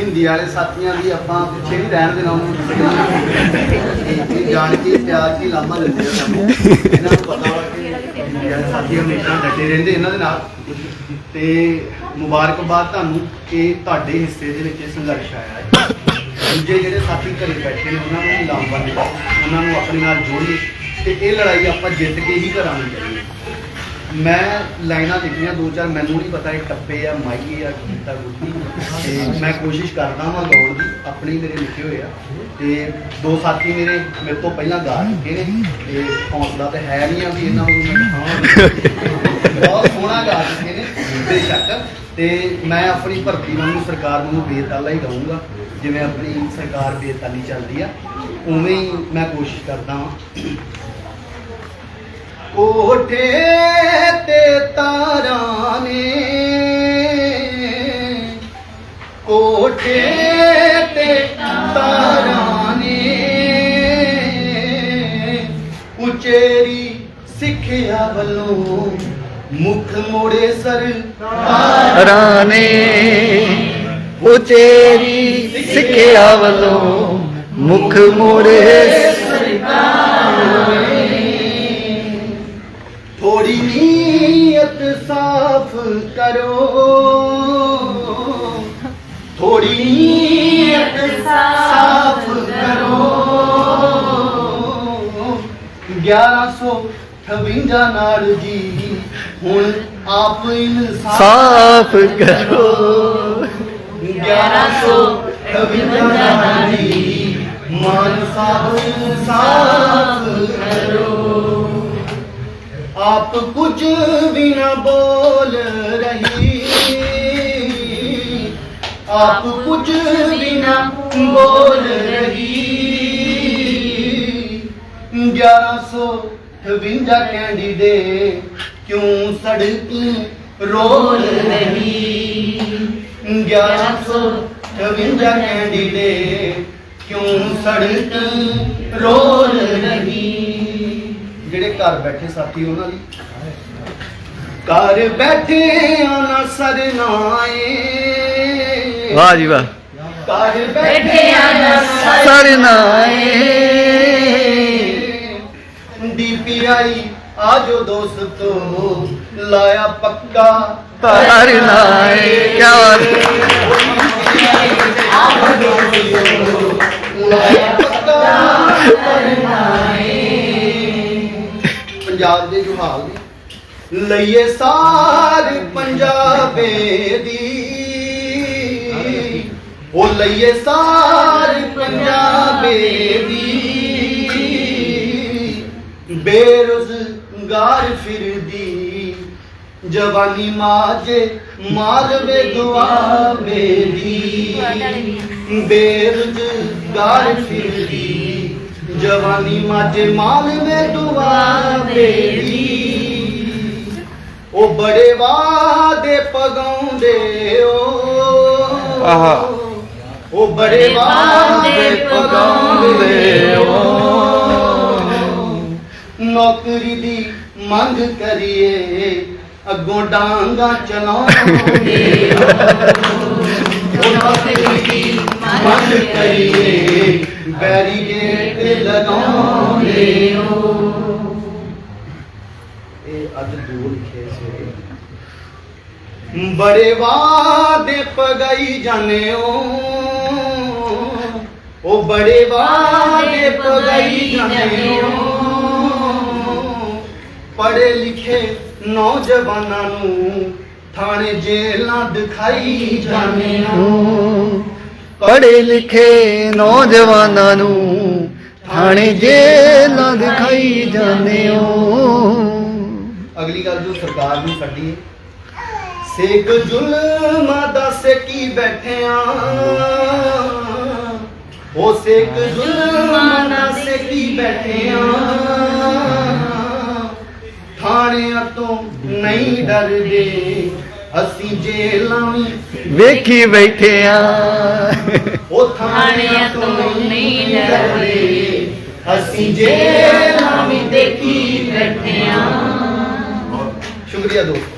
ਹਿੰਦੀ ਵਾਲੇ ਸਾਥੀਆਂ ਦੀ ਆਪਾਂ ਪਿੱਛੇ ਵੀ ਰਹਿਣ ਦੇਣਾ ਉਹਨੂੰ। ਇਹ ਜਾਣ ਕੇ ਪਿਆਰ ਕੀ ਲਾਮਾ ਦਿੰਦੇ ਆ ਸਾਨੂੰ। ਇਹਨਾਂ ਨੂੰ ਪਤਾ ਵਾ ਕਿ ਹਿੰਦੀ ਵਾਲੇ ਸਾਥੀ ਹਮੇਸ਼ਾ ਡਟੇ ਰਹਿੰਦੇ ਇਹਨਾਂ ਦੇ ਨਾਲ। ਤੇ ਮੁਬਾਰਕਬਾਦ ਤੁਹਾਨੂੰ ਕਿ ਤੁਹਾਡੇ ਹਿੱਸੇ ਦੇ ਵਿੱਚ ਇਹ ਸੰਘਰਸ਼ ਆਇਆ ਹੈ। ਦੂਜੇ ਜਿਹੜੇ ਸਾਥੀ ਘਰੇ ਬੈਠੇ ਨੇ, ਉਹਨਾਂ ਨੂੰ ਵੀ ਉਹਨਾਂ ਨੂੰ ਆਪਣੇ ਨਾਲ ਜੋੜੀਏ। ਤੇ ਇਹ ਲੜਾਈ ਆਪਾਂ ਜਿੱਤ ਕੇ ਹੀ ਕਰਾਂਗੇ। ਚਾਹੀਏ ਮੈਂ ਲਾਈਨਾਂ ਲਿਖੀਆਂ ਦੋ ਚਾਰ ਮੈਨੂੰ ਨਹੀਂ ਪਤਾ ਇਹ ਟੱਪੇ ਆ, ਮਾਈਏ ਆ ਕੀਤਾ ਗੁੱਟੀ ਤੇ ਮੈਂ ਕੋਸ਼ਿਸ਼ ਕਰਦਾ ਵਾਂ ਗਾਉਣ ਦੀ, ਆਪਣੀ ਮੇਰੇ ਲਿਖੇ ਹੋਏ ਆ। ਤੇ ਦੋ ਸਾਥੀ ਮੇਰੇ ਮੇਰੇ ਤੋਂ ਪਹਿਲਾਂ ਗਾ ਚੁੱਕੇ ਨੇ, ਤੇ ਹੌਸਲਾ ਤੇ ਹੈ ਨਹੀਂ ਆ ਵੀ ਇਹਨਾਂ ਨੂੰ ਮੈਂ ਦਿਖਾਵਾਂ। ਬਹੁਤ ਸੋਹਣਾ ਗਾ ਚੁੱਕੇ ਨੇ ਬੇਸ਼ੱਕ ਤੇ ਮੈਂ ਆਪਣੀ ਭਰਤੀ ਨੂੰ ਸਰਕਾਰ ਨੂੰ ਬੇਤਾਲਾ ਹੀ ਗਾਉਂਗਾ ਜਿਵੇਂ ਆਪਣੀ ਸਰਕਾਰ ਬੇਤਾਲੀ ਚੱਲਦੀ ਆ। ਉਵੇਂ ਹੀ ਮੈਂ ਕੋਸ਼ਿਸ਼ ਕਰਦਾ ਹਾਂ ਕੋਠੇ ਤੇ ਤਾਰਾਂ ਨੇ। ਕੋਠੇ ਤੇ ਤਾਰਾਂ ਨੇ। ਉਚੇਰੀ ਸਿੱਖਿਆ ਵੱਲੋਂ ਮੁਖ ਮੋੜੇ ਸਰ ਨੇ। ਉਚੇਰੀ ਸਿੱਖਿਆ ਵੱਲੋਂ ਮੁਖ ਮੋੜੇ ਥੋੜੀ ਨੀਅਤ ਸਾਫ਼ ਕਰੋ। ਥੋੜੀ ਨੀਅਤ ਸਾਫ਼ ਕਰੋ। 1158 ਨਾਲ ਜੀ ਹੁਣ ਆਪ ਇਨਸਾਫ ਸਾਫ਼ ਕਰੋ। 1158 ਨਾਲ ਜੀ ਮਾਨ ਸਾਹਿਬ ਇਨਸਾਫ ਕਰੋ। ਆਪ ਕੁਝ ਵੀ ਨਾ ਬੋਲ ਰਹੀ। ਆਪ ਕੁਝ ਵੀ ਨਾ ਬੋਲ ਰਹੀ। 1152 ਕੈਂਡੀਡੇਟ ਕਿਉਂ ਸੜਕੀ ਰੋਲ ਰਹੀ? 1152 ਕੈਂਡੀਡੇਟ ਕਿਉਂ ਸੜਕੀ ਘਰ ਬੈਠੇ ਸਾਥੀ ਉਹਨਾਂ ਲਈ ਘਰ ਬੈਠੇ ਆਨਾ ਸਰਨਾਏ ਵਾਹ ਜੀ ਵਾਹ। ਘਰ ਬੈਠੇ ਆਨਾ ਸਰਨਾਏ ਡੀਪੀਆਈ ਆਜੋ ਦੋਸਤੋ ਲਾਇਆ ਪੱਕਾ ਤਰਨਾਏ ਕੀ ਬਾਤ। ਹੈ। ਲਾਇਆ ਪੰਜਾਬ ਦੇ ਜੋ ਹਾਲ ਨੇ ਲਈਏ ਸਾਰ ਪੰਜਾਬੇ ਦੀ। ਉਹ ਲਈਏ ਸਾਰ ਪੰਜਾਬੇ ਦੀ। ਬੇਰੁਜ਼ਗਾਰ ਫਿਰਦੀ। ਜਵਾਨੀ ਮਾਜੇ ਮਾਰਵੇ ਦੁਆਵੇ ਦੀ। ਬੇਰੁਜ਼ਗਾਰ ਫਿਰਦੀ। ਜਵਾਨੀ ਮਾਜੇ ਮਾਲਵੇ ਦੁਆਵੇ ਦੀ। ਉਹ ਬੜੇ ਵਾਦੇ ਪਗਾਉਂਦੇ ਓ ਆਹਾ। ਉਹ ਬੜੇ ਵਾਦੇ ਪਗਾਉਂਦੇ ਓ ਨੌਕਰੀ ਦੀ ਮੰਗ ਕਰੀਏ ਅੱਗੋਂ ਡਾਂਗਾ ਚਲਾਉਂਦੇ ਹੋ ਇਹ ਅੱਜ ਦੋ ਲਿਖੇ ਸਵੇਰੇ ਬੜੇ ਵਾਦੇ ਪਗਾਈ ਜਾਣੇ ਓ ਉਹ ਬੜੇ ਵਾਦੇ ਪਗਾਈ ਜਾਣੇ ਓ ਪੜੇ ਲਿਖੇ ਨੌਜਵਾਨਾਂ ਨੂੰ ਥਾਣੇ ਜੇਲਾਂ ਦਿਖਾਈ ਜਾਣੇ ਓ ਪੜ੍ਹੇ ਲਿਖੇ ਨੌਜਵਾਨਾਂ ਨੂੰ ਥਾਣੇ ਜੇਲਾਂ ਦਿਖਾਈ ਜਾਂਦੇ ਹੋ ਅਗਲੀ ਗੱਲ ਜੋ ਸਰਕਾਰ ਨੂੰ ਕੱਢੀ ਸੇਕ ਜ਼ੁਲਮਾਂ ਦਾ ਸੇਕੀ ਬੈਠਿਆਂ। ਉਹ ਸੇਕ ਜ਼ੁਲਮਾਂ ਦਾ ਸੇਕੀ ਬੈਠਿਆਂ। ਥਾਣਿਆਂ ਤੋਂ ਨਹੀਂ ਡਰਦੇ ਅਸੀਂ ਜੇਲਾਂ ਵੀ ਵੇਖੀ ਬੈਠੇ ਆ। ਉਹ ਥਾਣਿਆਂ ਤੋਂ ਨਹੀਂ ਡਰਦੇ। ਅਸੀਂ ਜੇਲਾਂ ਵੀ ਦੇਖੀ ਬੈਠੇ ਆਂ ਸ਼ੁਕਰੀਆ ਦੋਸਤ।